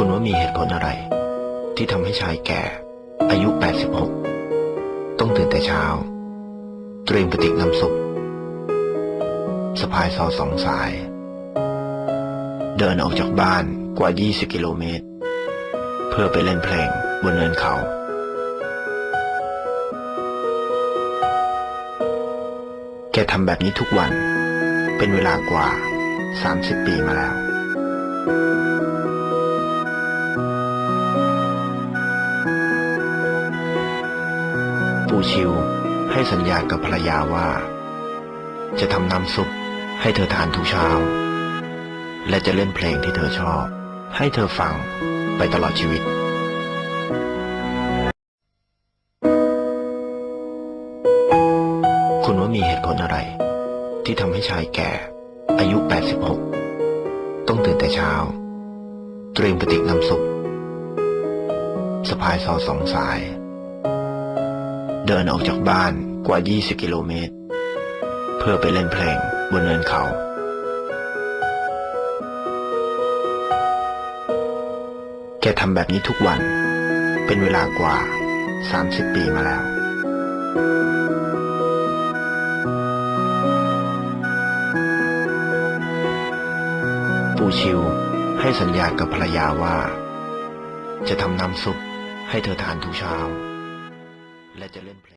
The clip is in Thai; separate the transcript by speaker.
Speaker 1: คุณว่ามีเหตุผลอะไร ที่ทำให้ชายแก่ อายุ 86 ต้องตื่นแต่เช้า เตรียมกระติกน้ำซุปสะพายซอสองสาย เดินออกจากบ้านกว่า 20 กิโลเมตร เพื่อไปเล่นเพลงบนเนินเขา แกทำแบบนี้ทุกวัน เป็นเวลากว่า 30 ปีมาแล้ว ปู่ชิวให้สัญญากับภรรยาว่า จะทำน้ำซุปให้เธอทานทุกเช้า และจะเล่นเพลงที่เธอชอบ ให้เธอฟังไปตลอดชีวิตคุณว่ามีเหตุผลอะไร ที่ทำให้ชายแก่ อายุ 86 ต้องตื่นแต่เช้า เตรียมกระติกน้ำซุปสะพายซอสองสาย เดินออกจากบ้านกว่า 20 กิโลเมตร เพื่อไปเล่นเพลงบนเนินเขาแกทำแบบนี้ทุกวัน เป็นเวลากว่า 30 ปีมาแล้ว ปู่ชิวให้สัญญากับภรรยาว่า จะทำน้ำซุปให้เธอทานทุกเช้า และจะเล่นเพลง